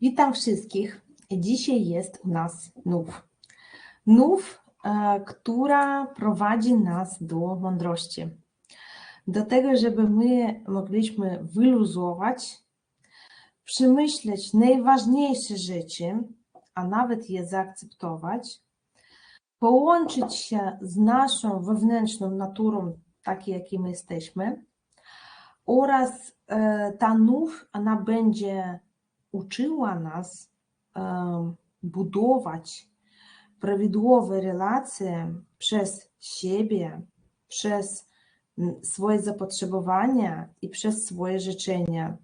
Witam wszystkich. Dzisiaj jest u nas nów. Nów, e, która prowadzi nas do mądrości. Do tego, żeby my mogliśmy wyluzować, przemyśleć najważniejsze rzeczy, a nawet je zaakceptować, połączyć się z naszą wewnętrzną naturą, takiej, jakiej my jesteśmy, oraz e, ta nów, ona będzie uczyła nas budować prawidłowe relacje przez siebie, przez swoje zapotrzebowania i przez swoje życzenia.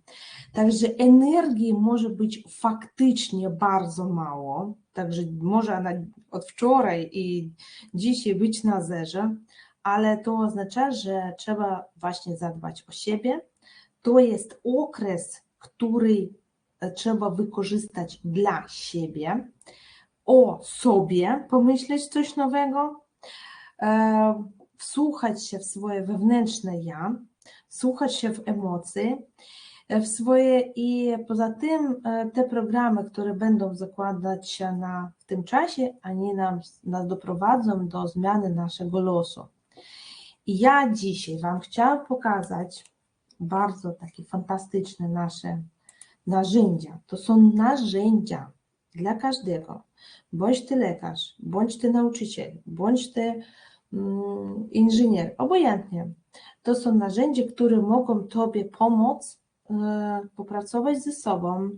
Także energii może być faktycznie bardzo mało, także może ona od wczoraj i dzisiaj być na zerze, ale to oznacza, że trzeba właśnie zadbać o siebie. To jest okres, który trzeba wykorzystać dla siebie, o sobie pomyśleć coś nowego, e, wsłuchać się w swoje wewnętrzne ja, wsłuchać się w emocje, e, w swoje i poza tym e, te programy, które będą zakładać się na, w tym czasie, oni nam, nas doprowadzą do zmiany naszego losu. I ja dzisiaj Wam chciałam pokazać bardzo takie fantastyczne nasze narzędzia. To są narzędzia dla każdego. Bądź ty lekarz, bądź ty nauczyciel, bądź ty mm, inżynier, obojętnie. To są narzędzia, które mogą Tobie pomóc e, popracować ze sobą,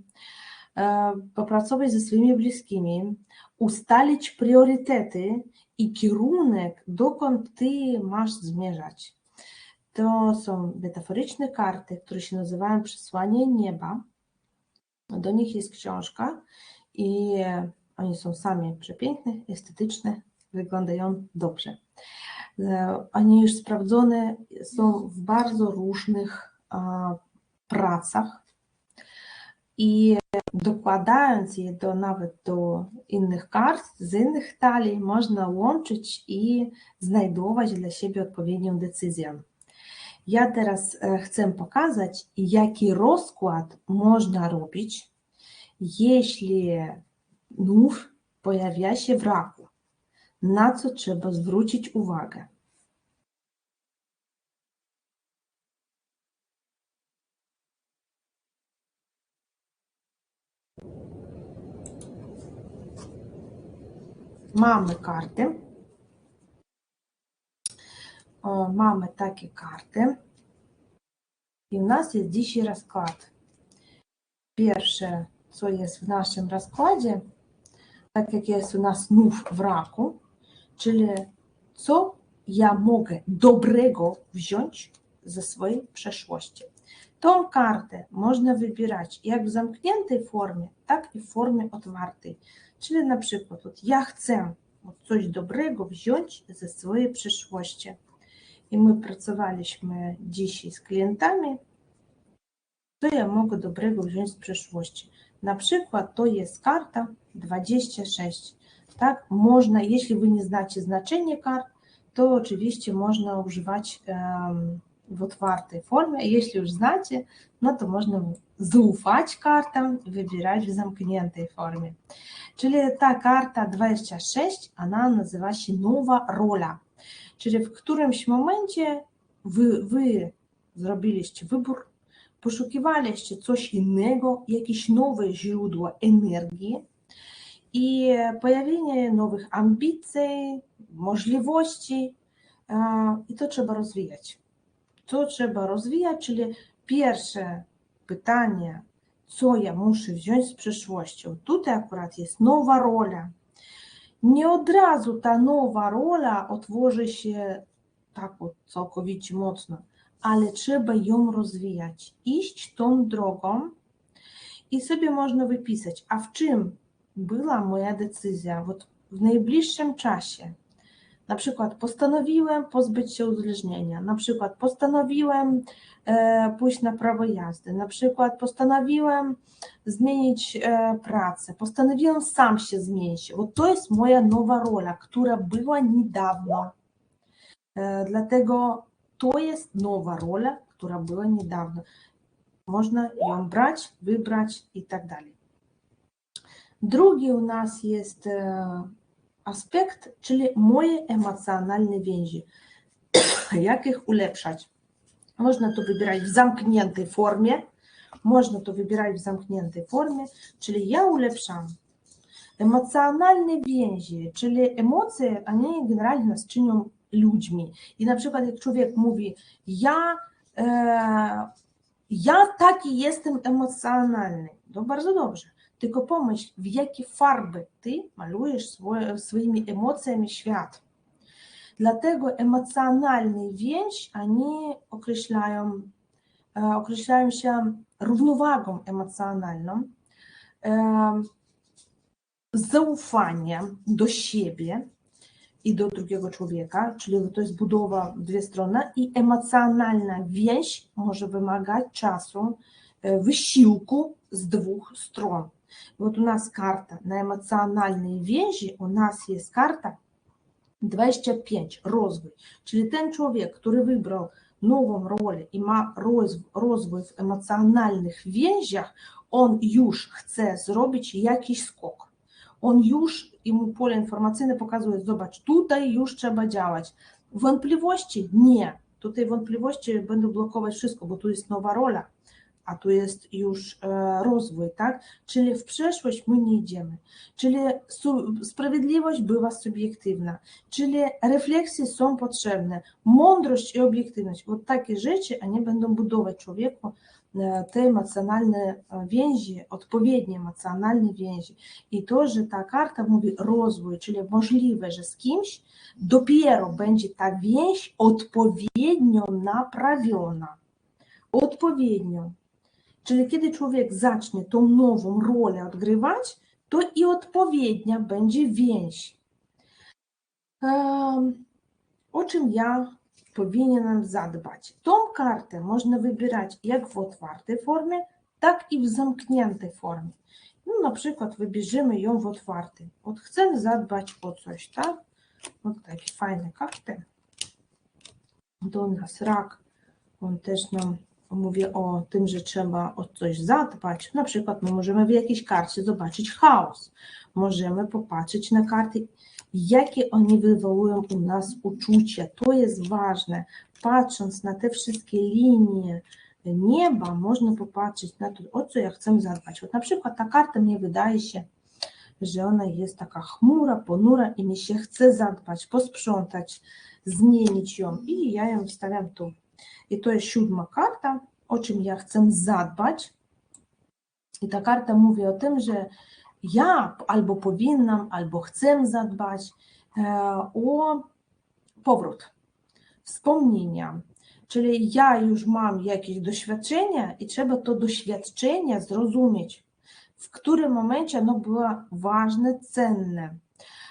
e, popracować ze swoimi bliskimi, ustalić priorytety i kierunek, dokąd Ty masz zmierzać. To są metaforyczne karty, które się nazywają przesłanie nieba. Do nich jest książka i oni są sami przepiękne, estetyczne, wyglądają dobrze. E, oni już sprawdzone są w bardzo różnych pracach i dokładając je do, nawet do innych kart, z innych talii, można łączyć i znajdować dla siebie odpowiednią decyzję. Ja teraz e, chcę pokazać, jaki rozkład można robić, jeśli nów pojawia się w raku. Na co trzeba zwrócić uwagę? Mamy karty. O, mamy takie karty. I u nas jest dzisiaj rozkład. Pierwsze, co jest w naszym rozkładzie, tak jak jest u nas nów w raku, czyli co ja mogę dobrego wziąć ze swojej przeszłości. Tą kartę można wybierać jak w zamkniętej formie, tak i w formie otwartej. Czyli na przykład ja chcę coś dobrego wziąć ze swojej przeszłości i my pracowaliśmy dzisiaj z klientami, co ja mogę dobrego wziąć z przeszłości. Na przykład to jest karta 26. Tak, można, jeśli wy nie znacie znaczenie kart, to oczywiście można używać w otwartej formie. Jeśli już znacie, no to można zaufać kartom, wybierać w zamkniętej formie. Czyli ta karta 26, ona nazywa się nowa rola. Czyli w którymś momencie wy, wy zrobiliście wybór, poszukiwaliście coś innego, jakieś nowe źródła energii i pojawienie nowych ambicji, możliwości i to trzeba rozwijać. To trzeba rozwijać, czyli pierwsze pytanie, co ja muszę wziąć z przyszłością. Tutaj akurat jest nowa rola, nie od razu ta nowa rola otworzy się tak całkowicie mocno, ale trzeba ją rozwijać, iść tą drogą i sobie można wypisać, a w czym była moja decyzja? W najbliższym czasie. Na przykład postanowiłem pozbyć się uzależnienia, na przykład postanowiłem e, pójść na prawo jazdy, na przykład postanowiłem zmienić e, pracę, postanowiłem sam się zmienić, bo to jest moja nowa rola, która była niedawno. E, dlatego to jest nowa rola, która była niedawno. Można ją brać, wybrać i tak dalej. Drugi u nas jest e, aspekt, czyli moje emocjonalne więzi. Jak ich ulepszać? Można to wybierać w zamkniętej formie, można to wybierać w zamkniętej formie, czyli ja ulepszam emocjonalne więzi, czyli emocje, oni generalnie nas czynią ludźmi. I na przykład jak człowiek mówi, ja, e, ja taki jestem emocjonalny, to bardzo dobrze. Tylko pomyśl, w jakie farby ty malujesz swoje, swoimi emocjami świat. Dlatego emocjonalny więź, oni określają, e, określają się równowagą emocjonalną, e, zaufaniem do siebie i do drugiego człowieka, czyli to jest budowa w dwie strony i emocjonalna więź może wymagać czasu, e, wysiłku z dwóch stron. Вот у нас карта на emocjonalnej więzi, u nas jest karta 25, rozwój. Czyli ten człowiek, który wybrał nową rolę i ma rozwój w emocjonalnych więziach, on już chce zrobić jakiś skok. On już, i mu pole informacyjne pokazuje, zobacz, tutaj już trzeba działać. Wątpliwości? Nie. Tutaj wątpliwości będą blokować wszystko, bo tu jest nowa rola a tu jest już rozwój, tak? Czyli w przeszłość my nie idziemy. Czyli sprawiedliwość była subiektywna, czyli refleksje są potrzebne, mądrość i obiektywność. Вот takie rzeczy, oni będą budować człowieku te emocjonalne więzi, odpowiednie emocjonalne więzi. I to, że ta karta mówi rozwój, czyli możliwe, że z kimś dopiero będzie ta więź odpowiednio naprawiona. Odpowiednio. Czyli kiedy człowiek zacznie tą nową rolę odgrywać, to i odpowiednia będzie więź. O czym ja powinien nam zadbać. Tą kartę można wybierać jak w otwartej formie, tak i w zamkniętej formie. No, na przykład wybierzemy ją w otwartej. Od chcę zadbać o coś, tak? No takie fajne karty. Do nas rak. On też nam mówię o tym, że trzeba o coś zadbać. Na przykład my możemy w jakiejś karcie zobaczyć chaos. Możemy popatrzeć na karty, jakie oni wywołują u nas uczucia. To jest ważne. Patrząc na te wszystkie linie nieba, można popatrzeć na to, o co ja chcę zadbać. na przykład ta karta mnie wydaje się, że ona jest taka chmura, ponura i mi się chce zadbać, posprzątać, zmienić ją i ja ją wstawiam tu. I to jest siódma karta, o czym ja chcę zadbać. I ta karta mówi o tym, że ja albo powinnam, albo chcę zadbać o powrót, wspomnienia. Czyli ja już mam jakieś doświadczenia i trzeba to doświadczenie zrozumieć, w którym momencie ono było ważne, cenne,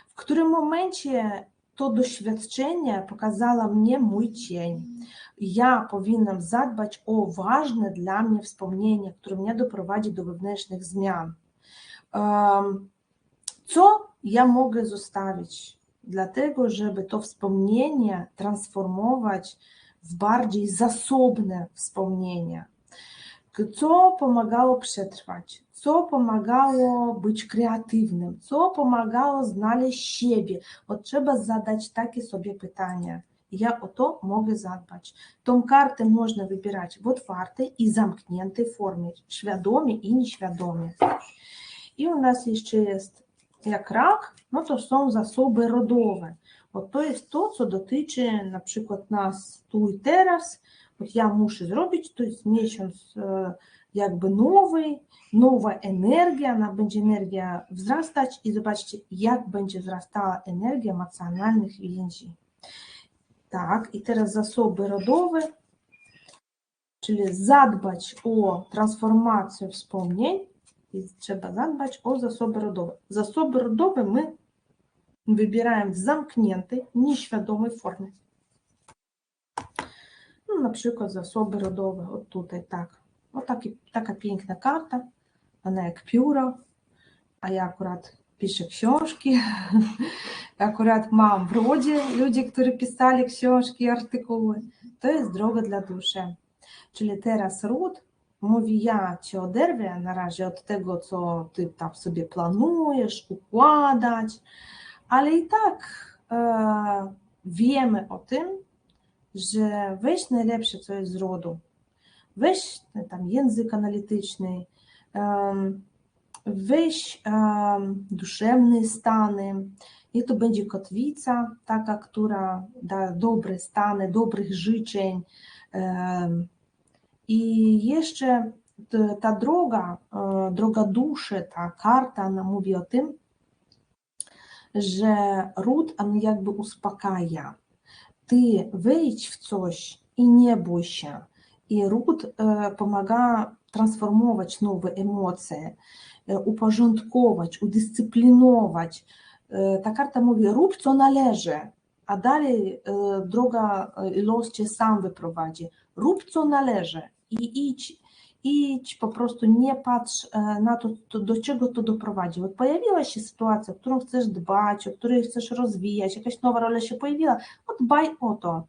w którym momencie to doświadczenie pokazało mnie mój cień. Ja powinnam zadbać o ważne dla mnie wspomnienie, które mnie doprowadzi do wewnętrznych zmian. Co ja mogę zostawić? Dlatego, żeby to wspomnienie transformować w bardziej zasobne wspomnienia. Co pomagało przetrwać? Co pomagało być kreatywnym? Co pomagało znaleźć siebie? Bo trzeba zadać takie sobie pytania Ja o to mogę zadbać. Tą kartę można wybierać w otwartej i zamkniętej formie, świadomie i nieświadomie. I u nas jeszcze jest jak rak, no to są zasoby rodowe. Bo to jest to, co dotyczy na przykład nas tu i teraz. Вот ja muszę zrobić, to jest miesiąc jakby nowy, nowa energia, ona będzie energia wzrastać i zobaczcie, jak będzie wzrastała energia emocjonalnych więzi. Tak, i teraz zasoby rodowe, czyli zadbać o transformację wspomnień, i trzeba zadbać o zasoby rodowe. Zasoby rodowe my wybieramy w zamkniętej, nieświadomej formie. No, na przykład zasoby rodowe, od tutaj tak. O taki, taka piękna karta, ona jak pióro, a ja akurat piszę książki. Akurat mam w rodzie ludzi, którzy pisali książki, artykuły. To jest droga dla duszy. Czyli teraz ród mówi, ja cię oderwę na razie od tego, co ty tam sobie planujesz, układać, ale i tak e, wiemy o tym, że weź najlepsze, co jest z rodu. Weź tam język analityczny, weź duszewne stany. Niech to będzie kotwica, taka, która da dobre stany, dobrych życzeń. I jeszcze ta droga, e, droga duszy, ta karta, ona mówi o tym, że ród, on jakby uspokaja. Ty wejdź w coś i nie bój się. I ród e, pomaga transformować nowe emocje, E, uporządkować, udyscyplinować. E, ta karta mówi, rób co należy, a dalej e, droga los cię sam wyprowadzi. Rób co należy i idź, idź po prostu nie patrz na to, to do czego to doprowadzi. Bo pojawiła się sytuacja, o którą chcesz dbać, o której chcesz rozwijać, jakaś nowa rola się pojawiła, dbaj o to.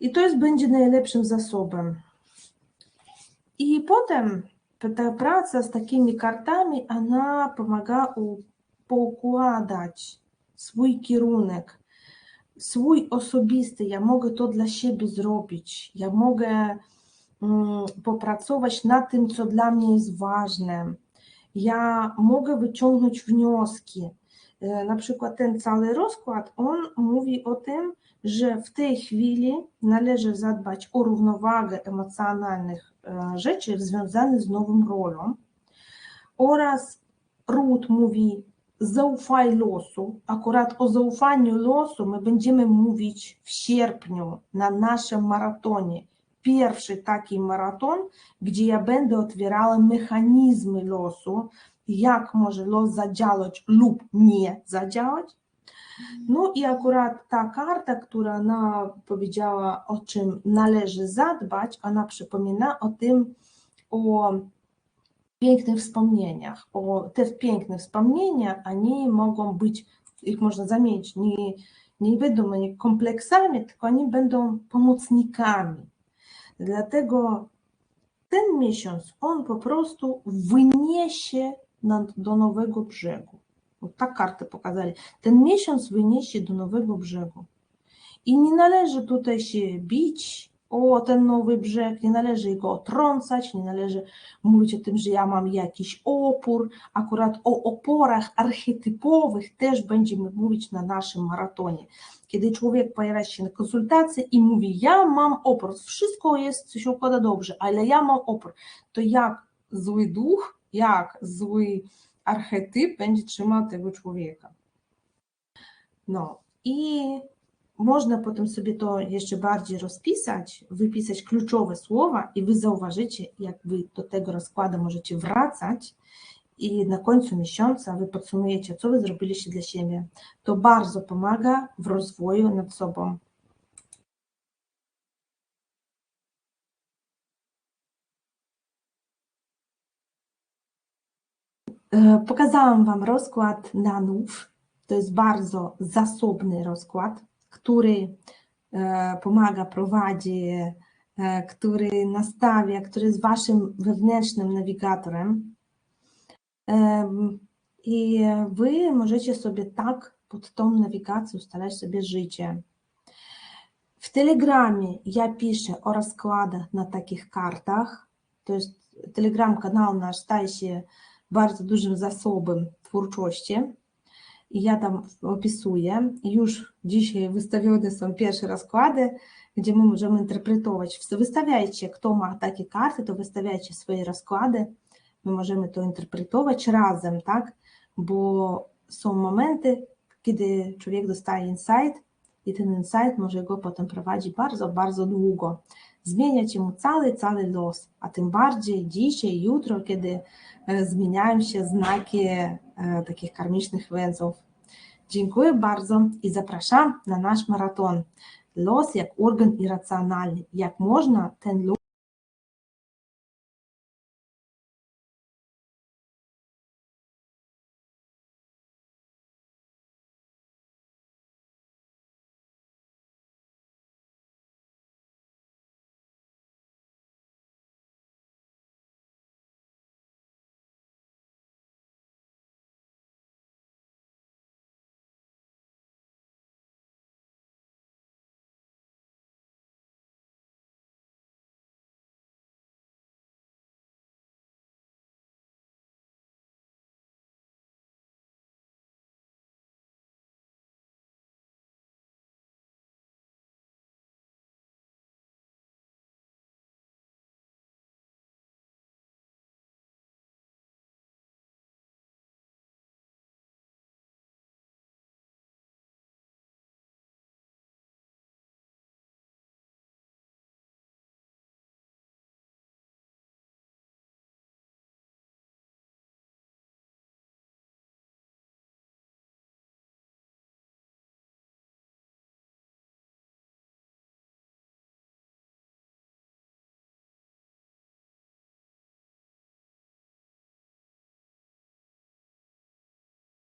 I to jest będzie najlepszym zasobem. I potem praca z takimi kartami, ona pomaga poukładać swój kierunek, swój osobisty. Ja mogę to dla siebie zrobić. Ja mogę mm, popracować nad tym, co dla mnie jest ważne. Ja mogę wyciągnąć wnioski. E, na przykład ten cały rozkład, on mówi o tym, że w tej chwili należy zadbać o równowagę emocjonalnych rzeczy związanych z nową rolą oraz Ruth mówi zaufaj losu. Akurat o zaufaniu losu my będziemy mówić w sierpniu na naszym maratonie. Pierwszy taki maraton, gdzie ja będę otwierała mechanizmy losu, jak może los zadziałać lub nie zadziałać, no i akurat ta karta, która ona powiedziała, o czym należy zadbać, ona przypomina o tym, o pięknych wspomnieniach. O te piękne wspomnienia, oni mogą być, ich można zamienić, nie, nie będą oni kompleksami, tylko oni będą pomocnikami. Dlatego ten miesiąc on po prostu wyniesie do nowego brzegu. Bo tak karty pokazali. Ten miesiąc wyniesie do nowego brzegu. I nie należy tutaj się bić o ten nowy brzeg, nie należy go trącać, nie należy mówić o tym, że ja mam jakiś opór. Akurat o oporach archetypowych też będziemy mówić na naszym maratonie. Kiedy człowiek pojawia się na konsultacji i mówi, ja mam opór, wszystko jest, się układa dobrze, ale ja mam opór, to jak zły duch, jak zły archetyp będzie trzymał tego człowieka. No i można potem sobie to jeszcze bardziej rozpisać, wypisać kluczowe słowa i wy zauważycie, jak wy do tego rozkładu możecie wracać i na końcu miesiąca wy podsumujecie, co wy zrobiliście dla siebie. To bardzo pomaga w rozwoju nad sobą. Pokazałam Wam rozkład nanów. To jest bardzo zasobny rozkład, który e, pomaga, prowadzi, e, który nastawia, który jest Waszym wewnętrznym nawigatorem. I Wy możecie sobie tak pod tą nawigacją ustalać sobie życie. W Telegramie ja piszę o rozkładach na takich kartach. To jest Telegram kanał nasz staje się bardzo dużym zasobem twórczości. I ja tam opisuję. Już dzisiaj wystawione są pierwsze rozkłady, gdzie my możemy interpretować. Wystawiajcie, kto ma takie karty, to wystawiajcie swoje rozkłady. My możemy to interpretować razem, tak? Bo są momenty, kiedy człowiek dostaje insight i ten insight może go potem prowadzić bardzo, bardzo długo. Zmieniać mu cały, cały los, a tym bardziej dzisiaj, jutro, kiedy E, zmieniają się znaki e, takich karmicznych węzłów. Dziękuję bardzo i zapraszam na nasz maraton. Los jak organ irracjonalny. Jak można ten los